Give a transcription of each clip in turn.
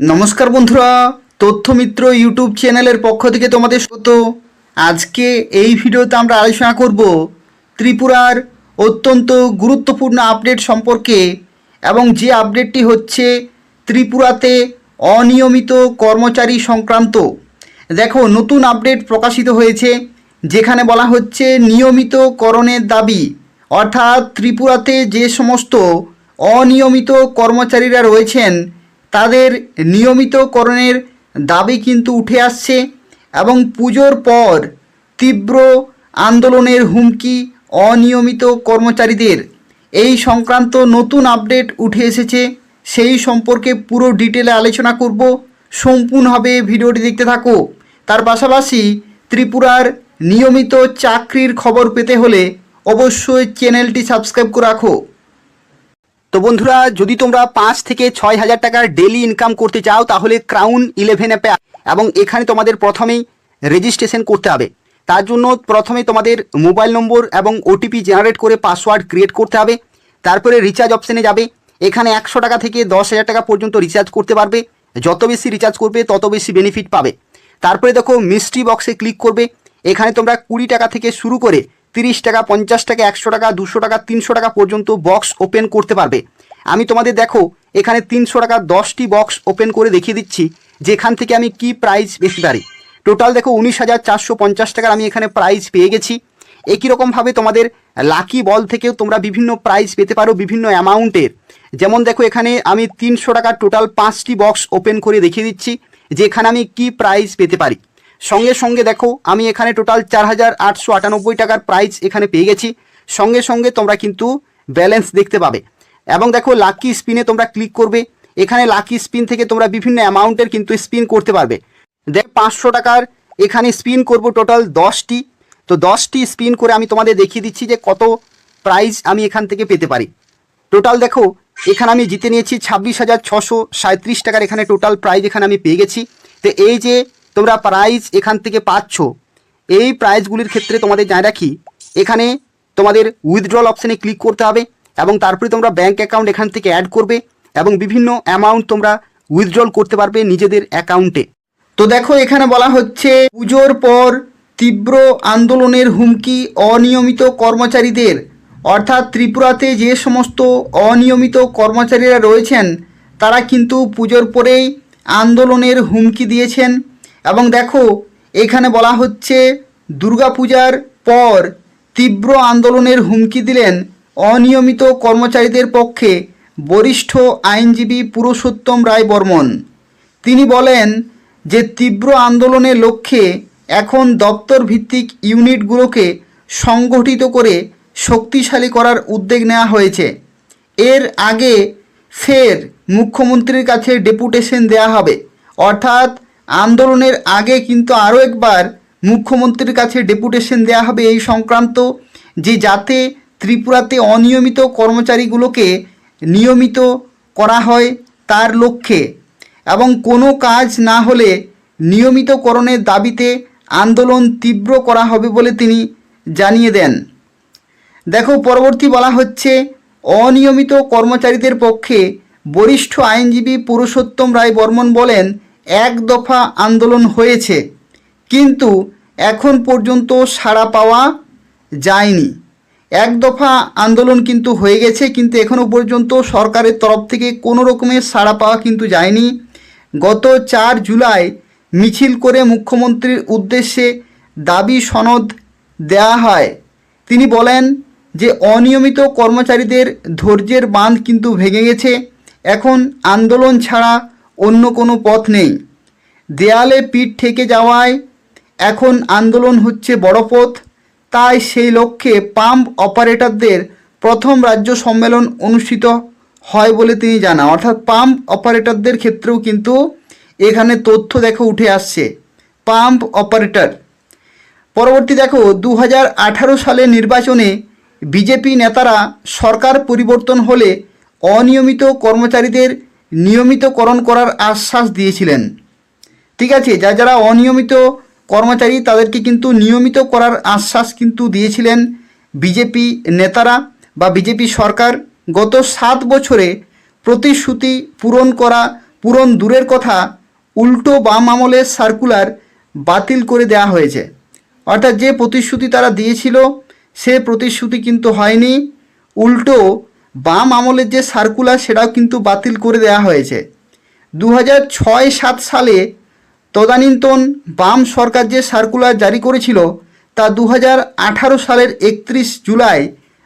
নমস্কার বন্ধুরা, তথ্যমিত্র ইউটিউব চ্যানেলের পক্ষ থেকে তোমাদের স্বাগত। আজকে এই ভিডিওতে আমরা আলোচনা করব ত্রিপুরার অত্যন্ত গুরুত্বপূর্ণ আপডেট সম্পর্কে এবং যে আপডেটটি হচ্ছে ত্রিপুরাতে অনিয়মিত কর্মচারী সংক্রান্ত। দেখো, নতুন আপডেট প্রকাশিত হয়েছে, যেখানে বলা হচ্ছে নিয়মিত করণের দাবি। অর্থাৎ ত্রিপুরাতে যে সমস্ত অনিয়মিত কর্মচারীরা রয়েছেন তাদের নিয়মিতকরণের দাবি কিন্তু উঠে আসছে এবং পুজোর পর তীব্র আন্দোলনের হুমকি অনিয়মিত কর্মচারীদের। এই সংক্রান্ত নতুন আপডেট উঠে এসেছে, সেই সম্পর্কে পুরো ডিটেলে আলোচনা করব। সম্পূর্ণভাবে ভিডিওটি দেখতে থাকো। তার পাশাপাশি ত্রিপুরার নিয়মিত চাকরির খবর পেতে হলে অবশ্যই চ্যানেলটি সাবস্ক্রাইব করে রাখো। তো বন্ধুরা, যদি তোমরা পাঁচ থেকে ছয় হাজার টাকার ডেলি ইনকাম করতে চাও, তাহলে ক্রাউন ইলেভেন অ্যাপে এবং এখানে তোমাদের প্রথমেই রেজিস্ট্রেশন করতে হবে। তার জন্য প্রথমে তোমাদের মোবাইল নম্বর এবং ওটিপি জেনারেট করে পাসওয়ার্ড ক্রিয়েট করতে হবে। তারপরে রিচার্জ অপশানে যাবে। এখানে একশো টাকা থেকে দশ হাজার টাকা পর্যন্ত রিচার্জ করতে পারবে। যত বেশি রিচার্জ করবে, তত বেশি বেনিফিট পাবে। তারপরে দেখো মিস্ট্রি বক্সে ক্লিক করবে। এখানে তোমরা কুড়ি টাকা থেকে শুরু করে তিরিশ টাকা, পঞ্চাশ টাকা, একশো টাকা, দুশো টাকা, তিনশো টাকা পর্যন্ত বক্স ওপেন করতে পারবে। আমি তোমাদের দেখো, এখানে তিনশো টাকা, দশটি বক্স ওপেন করে দেখিয়ে দিচ্ছি, যেখান থেকে আমি কি প্রাইস বেশি পারি। টোটাল দেখো, উনিশ হাজার চারশো পঞ্চাশ টাকার আমি এখানে প্রাইজ পেয়ে গেছি। একই রকমভাবে তোমাদের লাকি বল থেকেও তোমরা বিভিন্ন প্রাইজ পেতে পারো বিভিন্ন অ্যামাউন্টের যেমন দেখো, এখানে আমি তিনশো টাকার টোটাল পাঁচটি বক্স ওপেন করে দেখিয়ে দিচ্ছি যে এখানে আমি কি প্রাইজ পেতে পারি। সঙ্গে সঙ্গে দেখো, আমি এখানে টোটাল চার হাজার আটশো আটানব্বই টাকার প্রাইস এখানে পেয়ে গেছি। সঙ্গে সঙ্গে তোমরা কিন্তু ব্যালেন্স দেখতে পাবে। এবং দেখো লাকি স্পিনে তোমরা ক্লিক করবে। এখানে লাকি স্পিন থেকে তোমরা বিভিন্ন অ্যামাউন্টের কিন্তু স্পিন করতে পারবে। দেখ, পাঁচশো টাকার এখানে স্পিন করব টোটাল দশটি। তো দশটি স্পিন করে আমি তোমাদের দেখিয়ে দিচ্ছি যে কত প্রাইজ আমি এখান থেকে পেতে পারি। টোটাল দেখো, এখানে আমি জিতে নিয়েছি ছাব্বিশ হাজার ছশো সাঁত্রিশ টাকার এখানে টোটাল প্রাইজ এখানে আমি পেয়ে গেছি। তো এই যে তোমরা প্রাইজ এখান থেকে পাচ্ছ। এই প্রাইজগুলির ক্ষেত্রে তোমাদের জানা রাখি, এখানে তোমাদের উইথড্রল অপশানে ক্লিক করতে হবে এবং তারপরে তোমরা ব্যাঙ্ক অ্যাকাউন্ট এখান থেকে অ্যাড করবে এবং বিভিন্ন অ্যামাউন্ট তোমরা উইথড্রল করতে পারবে নিজেদের অ্যাকাউন্টে তো দেখো, এখানে বলা হচ্ছে, পুজোর পর তীব্র আন্দোলনের হুমকি অনিয়মিত কর্মচারীদের। অর্থাৎ ত্রিপুরাতে যে সমস্ত অনিয়মিত কর্মচারীরা রয়েছেন, তারা কিন্তু পুজোর পরেই আন্দোলনের হুমকি দিয়েছেন। এবং দেখো, এখানে বলা হচ্ছে, দুর্গাপূজার পর তীব্র আন্দোলনের হুমকি দিলেন অনিয়মিত কর্মচারীদের পক্ষে বরিষ্ঠ আইনজীবী পুরুষোত্তম রায় বর্মন। তিনি বলেন যে, তীব্র আন্দোলনের লক্ষ্যে এখন দপ্তর ভিত্তিক ইউনিটগুলোকে সংগঠিত করে শক্তিশালী করার উদ্যোগ নেওয়া হয়েছে। এর আগে ফের মুখ্যমন্ত্রীর কাছে ডেপুটেশন দেওয়া হবে। অর্থাৎ আন্দোলনের আগে কিন্তু আরও একবার মুখ্যমন্ত্রীর কাছে ডেপুটেশন দেওয়া হবে এই সংক্রান্ত, যে যাতে ত্রিপুরাতে অনিয়মিত কর্মচারীগুলোকে নিয়মিত করা হয় তার লক্ষ্যে। এবং কোনো কাজ না হলে নিয়মিতকরণের দাবিতে আন্দোলন তীব্র করা হবে বলে তিনি জানিয়ে দেন। দেখো, পরবর্তী বলা হচ্ছে, অনিয়মিত কর্মচারীদের পক্ষে বরিষ্ঠ আইনজীবী পুরুষোত্তম রায় বর্মন বলেন এক দফা আন্দোলন হয়েছে, কিন্তু এখন পর্যন্ত সাড়া পাওয়া যায়নি। এক দফা আন্দোলন কিন্তু হয়ে গেছে, কিন্তু এখনও পর্যন্ত সরকারের তরফ থেকে কোনো রকমের সাড়া পাওয়া কিন্তু যায়নি। গত চার জুলাই মিছিল করে মুখ্যমন্ত্রীর উদ্দেশ্যে দাবি সনদ দেয়া হয়। তিনি বলেন যে অনিয়মিত কর্মচারীদের ধৈর্যের বাঁধ কিন্তু ভেঙে গেছে। এখন আন্দোলন ছাড়া অন্য কোনো পথ নেই। দেয়ালে পিঠ থেকে যাওয়ায় এখন আন্দোলন হচ্ছে বড় পথ। তাই সেই লক্ষ্যে পাম্প অপারেটরদের প্রথম রাজ্য সম্মেলন অনুষ্ঠিত হয় বলে তিনি জানা অর্থাৎ পাম্প অপারেটরদের ক্ষেত্রেও কিন্তু এখানে তথ্য দেখো উঠে আসছে। Pump operator. পরবর্তী দেখো দু সালে নির্বাচনে বিজেপি নেতারা সরকার পরিবর্তন হলে অনিয়মিত কর্মচারীদের নিয়মিতকরণ করার আশ্বাস দিয়েছিলেন। ঠিক আছে, যা যারা অনিয়মিত কর্মচারী, তাদেরকে কিন্তু নিয়মিত করার আশ্বাস কিন্তু দিয়েছিলেন বিজেপি নেতারা বা বিজেপি সরকার। গত সাত বছরে প্রতিশ্রুতি পূরণ করা, পূরণ দূরের কথা উল্টো বাম আমলের সার্কুলার বাতিল করে দেওয়া হয়েছে। অর্থাৎ যে প্রতিশ্রুতি তারা দিয়েছিল, সে প্রতিশ্রুতি কিন্তু হয়নি। উল্টো বাম আমলের যে সার্কুলার সেটাও কিন্তু বাতিল করে দেওয়া হয়েছে। দু হাজার ছয় সাত সালে তদানীন্তন বাম সরকার যে সার্কুলার জারি করেছিল, তা দু হাজার আঠারো সালের একত্রিশ জুলাই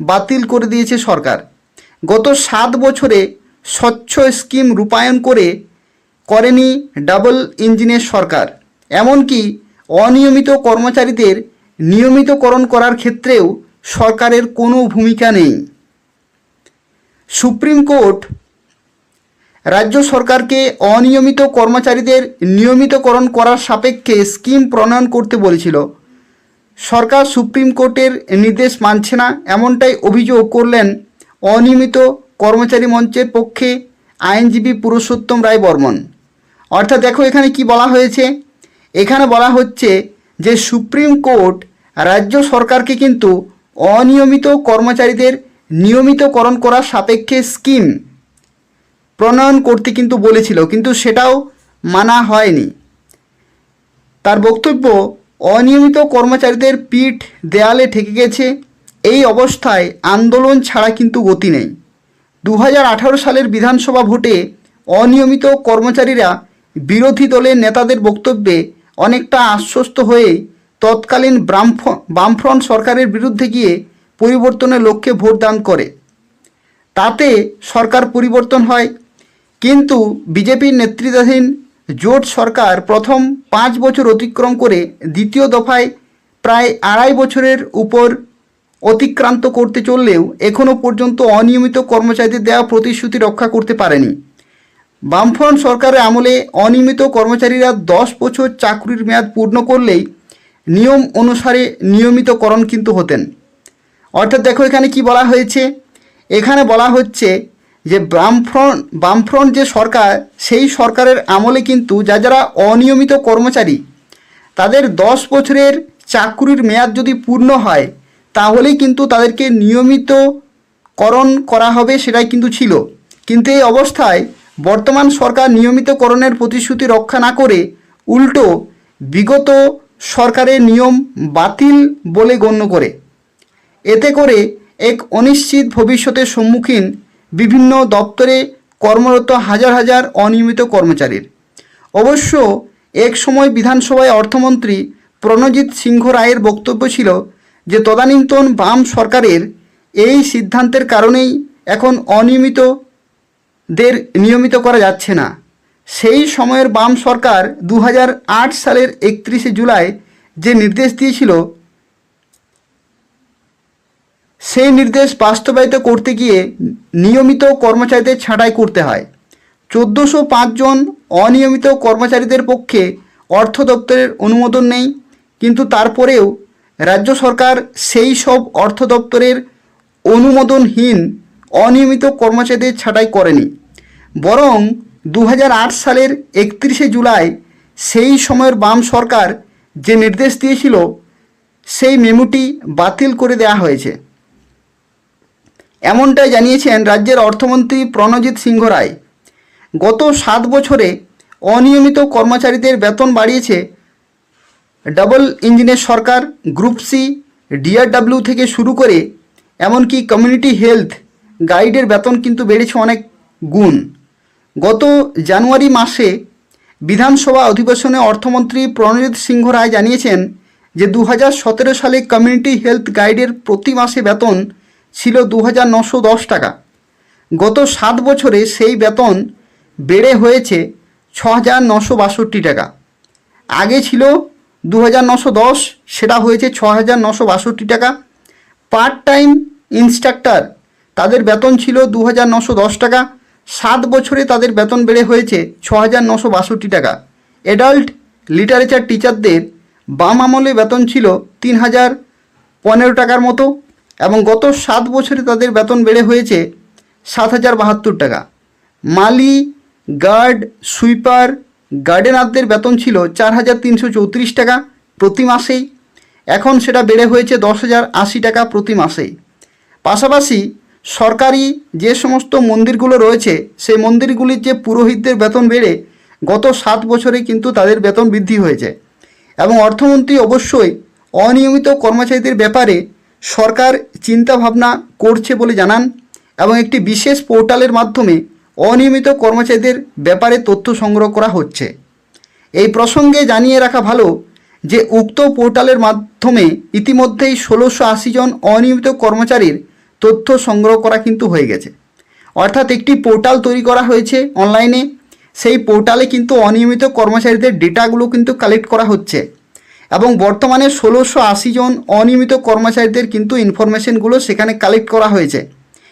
বাতিল করে দিয়েছে সরকার। গত সাত বছরে স্বচ্ছ স্কিম রূপায়ণ করে করেনি ডাবল ইঞ্জিনের সরকার। এমনকি অনিয়মিত কর্মচারীদের নিয়মিতকরণ করার ক্ষেত্রেও সরকারের কোনো ভূমিকা নেই। সুপ্রিম কোর্ট রাজ্য সরকারকে অনিয়মিত কর্মচারীদের নিয়মিতকরণ করার সাপেক্ষে স্কিম প্রণয়ন করতে বলেছিল। সরকার সুপ্রিম কোর্টের নির্দেশ মানছে না, এমনটাই অভিযোগ করলেন অনিয়মিত কর্মচারী মঞ্চের পক্ষে আইনজীবী পুরুষোত্তম রায় বর্মন। অর্থাৎ দেখো এখানে কি বলা হয়েছে। এখানে বলা হচ্ছে যে সুপ্রিম কোর্ট রাজ্য সরকারকে কিন্তু অনিয়মিত কর্মচারীদের নিয়মিতকরণ করার সাপেক্ষে স্কিম প্রণয়ন করতে কিন্তু বলেছিল, কিন্তু সেটাও মানা হয়নি। তার বক্তব্য, অনিয়মিত কর্মচারীদের পিঠ দেয়ালে ঠেকে গেছে, এই অবস্থায় আন্দোলন ছাড়া কিন্তু গতি নেই। দু হাজার আঠারো সালের বিধানসভা ভোটে অনিয়মিত কর্মচারীরা বিরোধী দলের নেতাদের বক্তব্যে অনেকটা আশ্বস্ত হয়ে তৎকালীন বামফ বামফ্রন্ট সরকারের বিরুদ্ধে গিয়ে পরিবর্তনের লক্ষ্যে ভোটদান করে। তাতে সরকার পরিবর্তন হয়। কিন্তু বিজেপির নেতৃত্বাধীন জোট সরকার প্রথম পাঁচ বছর অতিক্রম করে দ্বিতীয় দফায় প্রায় আড়াই বছরের উপর অতিক্রান্ত করতে চললেও এখনও পর্যন্ত অনিয়মিত কর্মচারীদের দেওয়া প্রতিশ্রুতি রক্ষা করতে পারেনি। বামফ্রন্ট সরকারের আমলে অনিয়মিত কর্মচারীরা দশ বছর চাকরির মেয়াদ পূর্ণ করলেই নিয়ম অনুসারে নিয়মিতকরণ কিন্তু হতেন। অর্থাৎ দেখো এখানে কি বলা হয়েছে? এখানে বলা হচ্ছে যে বামফ্রন্ট বামফ্রন্ট যে সরকার, সেই সরকারের আমলে কিন্তু যা যারা অনিয়মিত কর্মচারী, তাদের দশ বছরের চাকরির মেয়াদ যদি পূর্ণ হয়, তাহলেই কিন্তু তাদেরকে নিয়মিতকরণ করা হবে সেটাই কিন্তু ছিল। কিন্তু এই অবস্থায় বর্তমান সরকার নিয়মিতকরণের প্রতিশ্রুতি রক্ষা না করে উল্টো বিগত সরকারের নিয়ম বাতিল বলে গণ্য করে। এতে করে এক অনিশ্চিত ভবিষ্যতের সম্মুখীন বিভিন্ন দপ্তরে কর্মরত হাজার হাজার অনিয়মিত কর্মচারীর। অবশ্য এক সময় বিধানসভায় অর্থমন্ত্রী প্রণজিৎ সিংহ রায়ের বক্তব্য ছিল যে তদানীন্তন বাম সরকারের এই সিদ্ধান্তের কারণেই এখন অনিয়মিতদের নিয়মিত করা যাচ্ছে না। সেই সময়ের বাম সরকার দু হাজার আট সালের একত্রিশে জুলাই যে নির্দেশ দিয়েছিল সেই নির্দেশ বাস্তবায়িত করতে গিয়ে নিয়মিত কর্মচারীদের ছাঁটাই করতে হয়। চোদ্দোশো পাঁচজন অনিয়মিত কর্মচারীদের পক্ষে অর্থ দপ্তরের অনুমোদন নেই, কিন্তু তারপরেও রাজ্য সরকার সেই সব অর্থ দপ্তরের অনুমোদনহীন অনিয়মিত কর্মচারীদের ছাঁটাই করেনি। বরং দু হাজার আট সালের একত্রিশে জুলাই সেই সময়ের বাম সরকার যে নির্দেশ দিয়েছিল, সেই মেমোটি বাতিল করে দেওয়া হয়েছে। এমনটাই জানিয়েছেন রাজ্যের অর্থমন্ত্রী প্রণজিৎ সিংহ রায় গত সাত বছরে অনিয়মিত কর্মচারীদের বেতন বাড়িয়েছে ডাবল ইঞ্জিনের সরকার, গ্রুপ সি, ডিআরডাব্লিউ থেকে শুরু করে, এমনকি কমিউনিটি হেলথ গাইডের বেতন কিন্তু বেড়েছে অনেক গুণ। গত জানুয়ারি মাসে বিধানসভা অধিবেশনে অর্থমন্ত্রী প্রণজিৎ সিংহ রায় জানিয়েছেন যে দু হাজার সতেরো সালে কমিউনিটি হেলথ গাইডের প্রতি মাসে বেতন ছিল দু হাজার নশো দশ টাকা। গত সাত বছরে সেই বেতন বেড়ে হয়েছে ছ হাজার নশো বাষট্টি টাকা। আগে ছিল দু হাজার নশো দশ, সেটা হয়েছে ছ হাজার নশো বাষট্টি টাকা। পার্ট টাইম ইনস্ট্রাক্টর, তাদের বেতন ছিল দু হাজার নশো দশ টাকা। সাত বছরে তাদের বেতন বেড়ে হয়েছে ছ নশো বাষট্টি টাকা। অ্যাডাল্ট লিটারেচার টিচারদের বাম আমলে বেতন ছিল তিন হাজার পনেরো টাকার মতো। এবং গত সাত বছরে তাদের বেতন বেড়ে হয়েছে সাত হাজার বাহাত্তর টাকা। মালি, গার্ড, সুইপার, গার্ডেনারদের বেতন ছিল চার হাজার তিনশো চৌত্রিশ টাকা প্রতি মাসেই। এখন সেটা বেড়ে হয়েছে দশ হাজার আশি টাকা প্রতি মাসেই। পাশাপাশি সরকারি যে সমস্ত মন্দিরগুলো রয়েছে, সেই মন্দিরগুলির যে পুরোহিতদের বেতন বেড়ে গত সাত বছরে কিন্তু তাদের বেতন বৃদ্ধি হয়েছে। এবং অর্থমন্ত্রী অবশ্যই অনিয়মিত কর্মচারীদের ব্যাপারে সরকার চিন্তাভাবনা করছে বলে জানান এবং একটি বিশেষ পোর্টালের মাধ্যমে অনিয়মিত কর্মচারীদের ব্যাপারে তথ্য সংগ্রহ করা হচ্ছে। এই প্রসঙ্গে জানিয়ে রাখা ভালো যে, উক্ত পোর্টালের মাধ্যমে ইতিমধ্যেই ষোলোশো আশি জন অনিয়মিত কর্মচারীর তথ্য সংগ্রহ করা কিন্তু হয়ে গেছে। অর্থাৎ একটি পোর্টাল তৈরি করা হয়েছে অনলাইনে। সেই পোর্টালে কিন্তু অনিয়মিত কর্মচারীদের ডেটাগুলো কিন্তু কালেক্ট করা হচ্ছে। এবং বর্তমানে ষোলোশো আশি জন অনিয়মিত কর্মচারীদের কিন্তু ইনফরমেশনগুলো সেখানে কালেক্ট করা হয়েছে।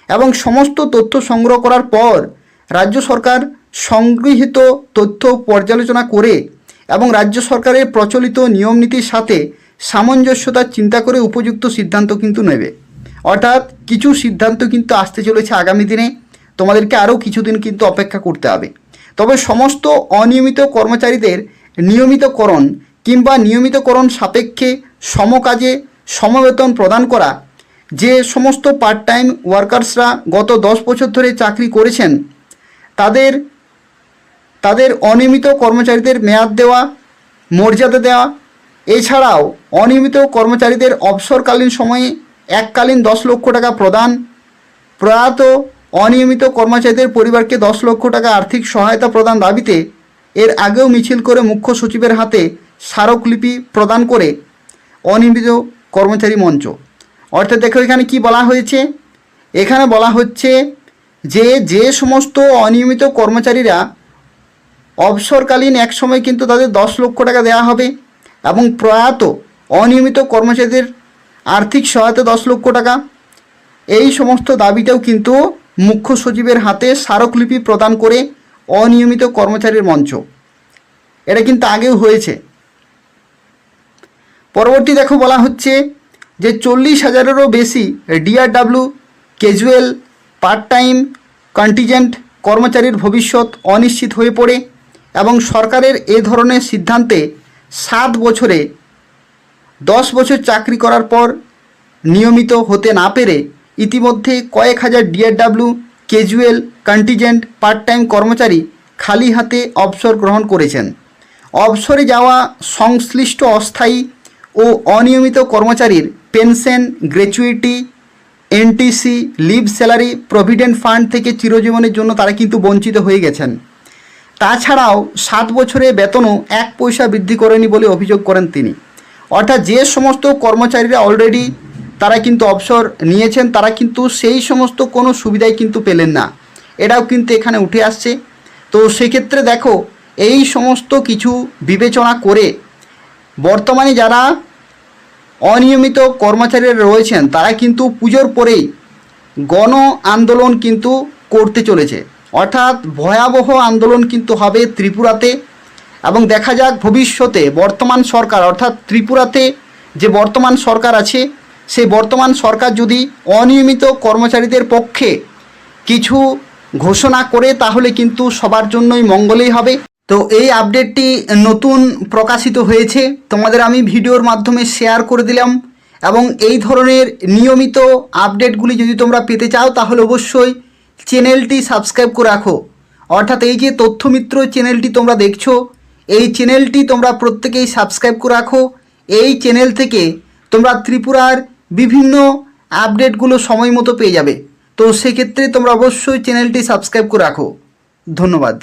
এবং সমস্ত তথ্য সংগ্রহ করার পর রাজ্য সরকার সংগৃহীত তথ্য পর্যালোচনা করে এবং রাজ্য সরকারের প্রচলিত নিয়মনীতির সাথে সামঞ্জস্যতার চিন্তা করে উপযুক্ত সিদ্ধান্ত কিন্তু নেবে। অর্থাৎ কিছু সিদ্ধান্ত কিন্তু আসতে চলেছে আগামী দিনে। তোমাদেরকে আরও কিছুদিন কিন্তু অপেক্ষা করতে হবে। তবে সমস্ত অনিয়মিত কর্মচারীদের নিয়মিতকরণ কিংবা নিয়মিতকরণ সাপেক্ষে সমকাজে সমবেতন প্রদান করা। যে সমস্ত পার্ট টাইম ওয়ার্কার্সরা গত দশ বছর ধরে চাকরি করেছেন, তাদের তাদের অনিয়মিত কর্মচারীদের মেয়াদ দেওয়া, মর্যাদা দেওয়া, এছাড়াও অনিয়মিত কর্মচারীদের অবসরকালীন সময়ে এককালীন দশ লক্ষ টাকা প্রদান, প্রয়াত অনিয়মিত কর্মচারীদের পরিবারকে দশ লক্ষ টাকা আর্থিক সহায়তা প্রদান দাবিতে এর আগেও মিছিল করে মুখ্য সচিবের হাতে স্মারকলিপি প্রদান করে অনিয়মিত কর্মচারী মঞ্চ। অর্থাৎ দেখো এখানে কি বলা হয়েছে? এখানে বলা হচ্ছে যে যে সমস্ত অনিয়মিত কর্মচারীরা অবসরকালীন এক সময় কিন্তু তাদের দশ লক্ষ টাকা দেওয়া হবে এবং প্রয়াত অনিয়মিত কর্মচারীদের আর্থিক সহায়তা দশ লক্ষ টাকা। এই সমস্ত দাবিটাও কিন্তু মুখ্য সচিবের হাতে স্মারকলিপি প্রদান করে অনিয়মিত কর্মচারীর মঞ্চ। এটা কিন্তু আগেও হয়েছে। পরবর্তী দেখো বলা হচ্ছে যে চল্লিশ হাজারেরও বেশি DRW casual part time contingent কর্মচারীর ভবিষ্যৎ অনিশ্চিত হয়ে পড়ে এবং সরকারের এ ধরনের সিদ্ধান্তে সাত বছরে দশ বছর চাকরি করার পর নিয়মিত হতে না পেরে ইতিমধ্যে কয়েক হাজার DRW casual contingent part time কর্মচারী খালি হাতে অবসর গ্রহণ করেছেন। অবসরে যাওয়া সংশ্লিষ্ট অস্থায়ী ও অনিয়মিত কর্মচারীর pension, gratuity, NTC, leave salary, provident fund থেকে চিরজীবনের জন্য তারা কিন্তু বঞ্চিত হয়ে গেছেন। তাছাড়াও সাত বছরে বেতনও এক পয়সা বৃদ্ধি করেনি বলে অভিযোগ করেন তিনি। অর্থাৎ যে সমস্ত কর্মচারীরা অলরেডি তারা কিন্তু অবসর নিয়েছেন, তারা কিন্তু সেই সমস্ত কোনো সুবিধাই কিন্তু পেলেন না। এটাও কিন্তু এখানে উঠে আসছে। তো সেক্ষেত্রে দেখো, এই সমস্ত কিছু বিবেচনা করে বর্তমানে যারা অনিয়মিত কর্মচারীরা রয়েছেন, তারা কিন্তু পুজোর পরেই গণ আন্দোলন কিন্তু করতে চলেছে। অর্থাৎ ভয়াবহ আন্দোলন কিন্তু হবে ত্রিপুরাতে এবং দেখা যাক ভবিষ্যতে বর্তমান সরকার, অর্থাৎ ত্রিপুরাতে যে বর্তমান সরকার আছে, সেই বর্তমান সরকার যদি অনিয়মিত কর্মচারীদের পক্ষে কিছু ঘোষণা করে, তাহলে কিন্তু সবার জন্যই মঙ্গলেই হবে। তো এই আপডেটটি নতুন প্রকাশিত হয়েছে। তোমাদের আমি ভিডিওর মাধ্যমে শেয়ার করে দিলাম এবং এই ধরনের নিয়মিত আপডেটগুলি যদি তোমরা পেতে চাও, তাহলে অবশ্যই চ্যানেলটি সাবস্ক্রাইব করে রাখো। অর্থাৎ এই যে তথ্যমিত্র চ্যানেলটি তোমরা দেখছ, এই চ্যানেলটি তোমরা প্রত্যেকেই সাবস্ক্রাইব করে রাখো। এই চ্যানেল থেকে তোমরা ত্রিপুরার বিভিন্ন আপডেটগুলো সময় মতো পেয়ে যাবে। তো সেক্ষেত্রে তোমরা অবশ্যই চ্যানেলটি সাবস্ক্রাইব করে রাখো। ধন্যবাদ।